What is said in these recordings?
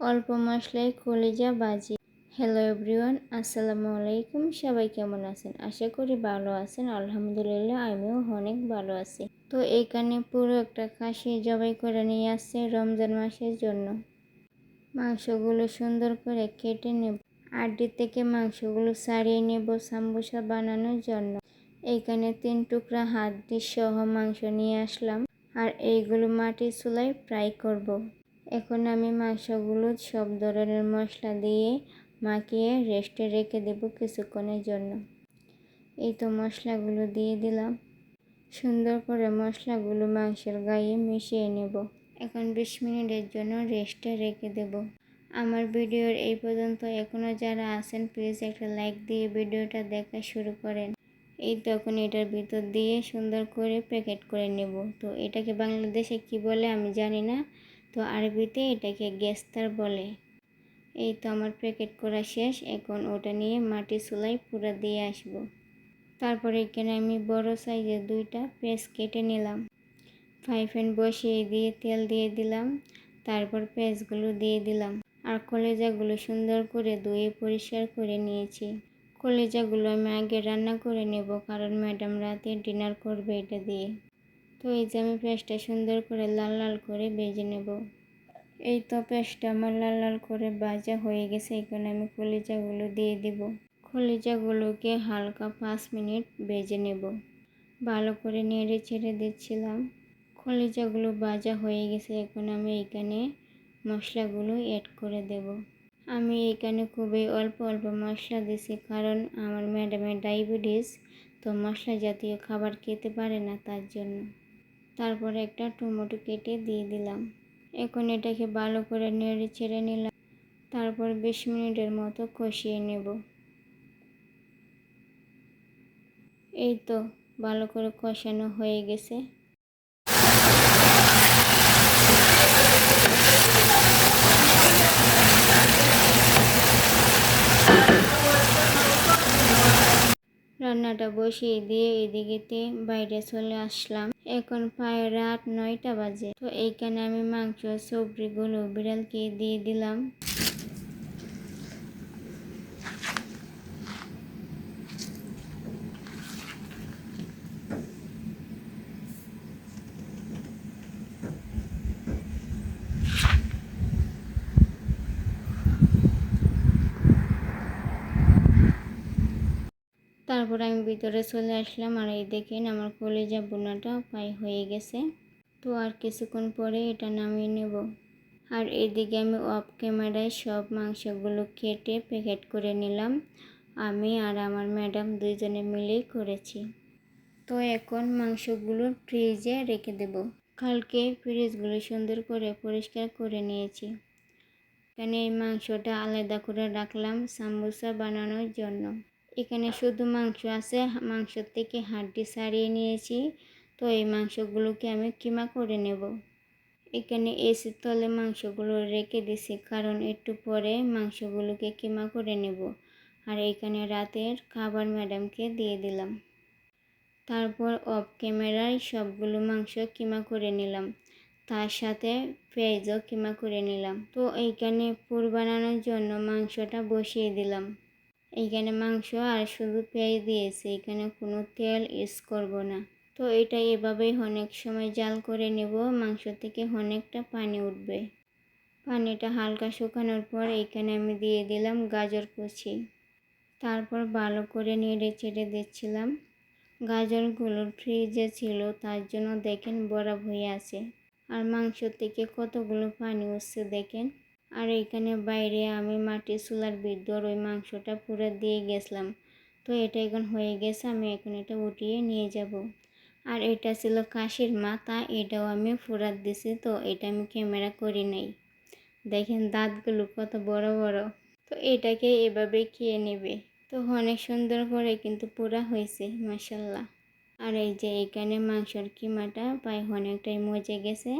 অল্প মশলায় কলিজা বাজি হ্যালো এভরিওয়ান আসসালামু আলাইকুম। সবাই কেমন আছেন? আশা করি ভালো আছেন। আলহামদুলিল্লাহ, আমিও অনেক ভালো আছি। তো এখানে পুরো একটা খাসি জবাই করে নিয়ে আসছে রমজান মাসের জন্য। মাংসগুলো সুন্দর করে কেটে নেব। আড্ডি থেকে মাংসগুলো ছাড়িয়ে নেব সাম্বুসা বানানোর জন্য। এইখানে তিন টুকরা হাত দিয়ে সহ মাংস নিয়ে আসলাম। আর এইগুলো মাটির চুলায় ফ্রাই করব। এখন আমি মাংসগুলো সব ধরনের মশলা দিয়ে মাখিয়ে রেস্টে রেখে দেব কিছুক্ষণের জন্য। এই তো মশলাগুলো দিয়ে দিলাম। সুন্দর করে মশলাগুলো মাংসের গায়ে মিশিয়ে নেব। এখন বিশ মিনিটের জন্য রেস্টে রেখে দেব। আমার ভিডিওর এই পর্যন্ত। এখনও যারা আছেন প্লিজ একটা লাইক দিয়ে ভিডিওটা দেখা শুরু করেন। এই তখন এটার ভিতর দিয়ে সুন্দর করে প্যাকেট করে নেব। তো এটাকে বাংলাদেশে কি বলে আমি জানি না। তো আরবিতে এটাকে গ্যাস্তার বলে। এই তো আমার প্যাকেট করা শেষ, এখন ওটা নিয়ে মাটি চুলাই পুরা দিয়ে আসব। তারপরে এখানে আমি বড় সাইজের দুইটা পেঁয়াজ কেটে নিলাম। ফ্রাই প্যান বসিয়ে দিয়ে তেল দিয়ে দিলাম, তারপর পেঁয়াজগুলো দিয়ে দিলাম। আর কলেজাগুলো সুন্দর করে ধুয়ে পরিষ্কার করে নিয়েছি। কলেজাগুলো আমি আগে রান্না করে নেব, কারণ ম্যাডাম রাতে ডিনার করবে এটা দিয়ে। তো এই যে আমি পেঁয়াজটা সুন্দর করে লাল লাল করে ভেজে নেব। এই তো পেঁয়াজটা আমার লাল লাল করে ভাজা হয়ে গেছে, এখানে আমি কলিজাগুলো দিয়ে দিব। কলিজাগুলোকে হালকা পাঁচ মিনিট ভেজে নেব। ভালো করে নেড়ে ছেড়ে দিচ্ছিলাম। কলিজাগুলো ভাজা হয়ে গেছে, এখন আমি এখানে মশলাগুলো অ্যাড করে দেব। আমি এখানে খুবই অল্প অল্প মশলা দিছি, কারণ আমার ম্যাডামের ডায়াবেটিস তো মশলা জাতীয় খাবার খেতে পারে না তার জন্য। তারপরে একটা টমেটো কেটে দিয়ে দিলাম। এখন এটাকে ভালো করে নেড়ে ছেড়ে নিলাম। তারপর বিশ মিনিটের মতো কষিয়ে নেব। এই তো, ভালো করে কষানো হয়ে গেছে। রান্নাটা বসিয়ে দিয়ে এদিকেতে বাইরে চলে আসলাম। এখন প্রায় রাত নয়টা বাজে। তো এইখানে আমি মাংস, সবজিগুলো বিড়ালকে দিয়ে দিলাম। তারপর আমি ভিতরে চলে আসলাম আর এই দেখেন আমার কলেজা বোনাটা প্রায় হয়ে গেছে। তো আর কিছুক্ষণ পরে এটা নামিয়ে নেব। আর এদিকে আমি অফ ক্যামেরায় সব মাংসগুলো কেটে প্যাকেট করে নিলাম। আমি আর আমার ম্যাডাম দুইজনে মিলেই করেছি। তো এখন মাংসগুলো ফ্রিজে রেখে দেব। কালকে ফ্রিজগুলো সুন্দর করে পরিষ্কার করে নিয়েছি। এখানে এই মাংসটা আলাদা করে রাখলাম সাম্বুসা বানানোর জন্য। এখানে শুধু মাংস আছে মাংস থেকে হাড্ডি ছাড়িয়ে নিয়েছি। তো এই মাংসগুলোকে আমি কিমা করে নেব? এখানে এসির তলে মাংসগুলো রেখে দিছি, কারণ একটু পরে মাংসগুলোকে কিমা করে নেব। আর এখানে রাতের খাবার ম্যাডামকে দিয়ে দিলাম। তারপর অফ ক্যামেরায় সবগুলো মাংস কিমা করে নিলাম। তার সাথে পেঁয়াজও কিমা করে নিলাম। তো এইখানে পুর বানানোর জন্য মাংসটা বসিয়ে দিলাম। এইখানে মাংস আর শুধু পেঁয়াজ দিয়েছে, এখানে কোনো তেল ইউজ করব না। তো এটা এভাবেই অনেক সময় জাল করে নেব, মাংস থেকে অনেকটা পানি উঠবে। পানিটা হালকা শুকানোর পর এখানে আমি দিয়ে দিলাম গাজর কুচি। তারপর ভালো করে নেড়ে চেড়ে দিচ্ছিলাম। গাজরগুলো ফ্রিজে ছিল, তার জন্য দেখেন বরফ হয়ে আছে। আর মাংস থেকে কতগুলো পানি উঠছে দেখেন। আর এখানে বাইরে আমি মাটির চুলার ভিতর ওই মাংসটা পুরো দিয়ে গেছিলাম। তো এটা এখন হয়ে গেছে, আমি এখন এটা উঠিয়ে নিয়ে যাব। আর এটা ছিল কাশির মাথা, এটাও আমি ফুরাত দিছি, তো এটা আমি ক্যামেরা করি নাই। দেখেন দাঁতগুলো কত বড় বড়। তো এটাকে এভাবে খেয়ে নেবে। তো অনেক সুন্দর করে কিন্তু পুরা হয়েছে মাসাল্লাহ আর এই যে এখানে মাংসর কিমাটা প্রায় অনেকটাই মজে গেছে।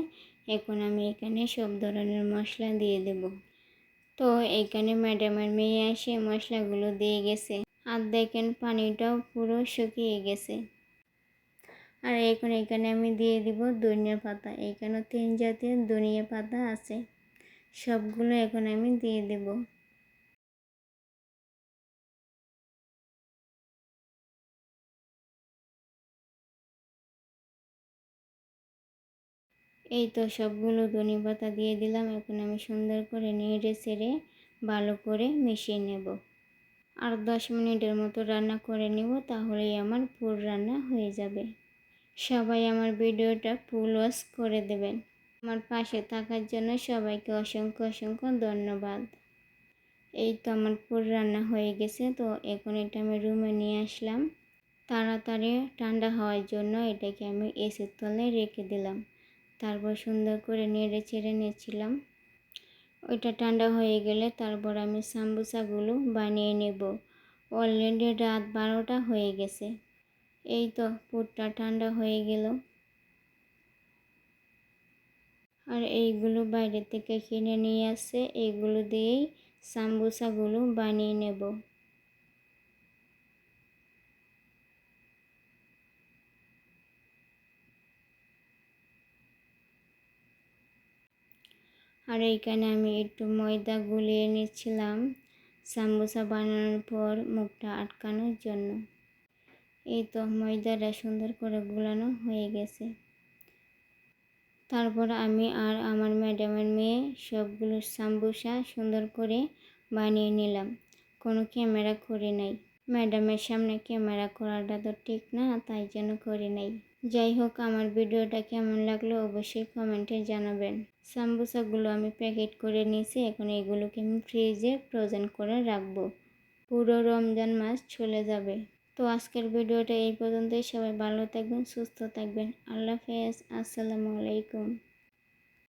এখন আমি এখানে সব ধরনের মশলা দিয়ে দেব। তো এখানে ম্যাডামের মেয়ে এসে মশলাগুলো দিয়ে গেছে। আর দেখেন পানিটাও পুরো শুকিয়ে গেছে। আর এখন এখানে আমি দিয়ে দিব ধনিয়া পাতা। এখানেও তিন জাতীয় ধনিয়া পাতা আছে। সবগুলো এখন আমি দিয়ে দেব। এই তো সবগুলো ধনে পাতা দিয়ে দিলাম। এখন আমি সুন্দর করে নেড়ে ছেড়ে ভালো করে মিশিয়ে নেব। আর দশ মিনিটের মতো রান্না করে নেব, তাহলেই আমার পুর রান্না হয়ে যাবে। সবাই আমার ভিডিওটা ফুল ওয়াশ করে দেবেন। আমার পাশে থাকার জন্য সবাইকে অসংখ্য অসংখ্য ধন্যবাদ। এই তো আমার পুর রান্না হয়ে গেছে, তো এখন এটা আমি রুমে নিয়ে আসলাম। তাড়াতাড়ি ঠান্ডা হওয়ার জন্য এটাকে আমি এসির তলে রেখে দিলাম। তারপর সুন্দর করে নেড়ে চেড়ে নিয়েছিলাম। ওইটা ঠান্ডা হয়ে গেলে তারপর আমি সাম্বুসাগুলো বানিয়ে নেব। অলরেডি রাত বারোটা হয়ে গেছে। এই তো পুরটা ঠান্ডা হয়ে গেল। আর এইগুলো বাইরে থেকে কিনে নিয়ে আসে। এইগুলো দিয়েই সাম্বুসাগুলো বানিয়ে নেব। আর এইখানে আমি একটু ময়দা গুলিয়ে নিচ্ছিলাম সাম্বুসা বানানোর পর মুখটা আটকানোর জন্য। এই তো ময়দাটা সুন্দর করে গুলানো হয়ে গেছে। তারপর আমি আর আমার ম্যাডামের মেয়ে সবগুলো সাম্বুসা সুন্দর করে বানিয়ে নিলাম। কোনো ক্যামেরা করে নাই। ম্যাডামের সামনে ক্যামেরা করাটা তো ঠিক না, তাই জন্য করে নাই। যাই হোক, আমার ভিডিওটা কেমন লাগল অবশ্যই কমেন্টে জানাবেন। সাম্বুসাগুলো আমি প্যাকেট করে নিয়েছি। এখন এগুলোকে আমি ফ্রিজে ফ্রোজেন করে রাখব। পুরো রমজান মাস চলে যাবে। তো আজকের ভিডিওটা এই পর্যন্তই। সবাই ভালো থাকবেন, সুস্থ থাকবেন। আল্লাহ হাফেজ। আসসালামু আলাইকুম।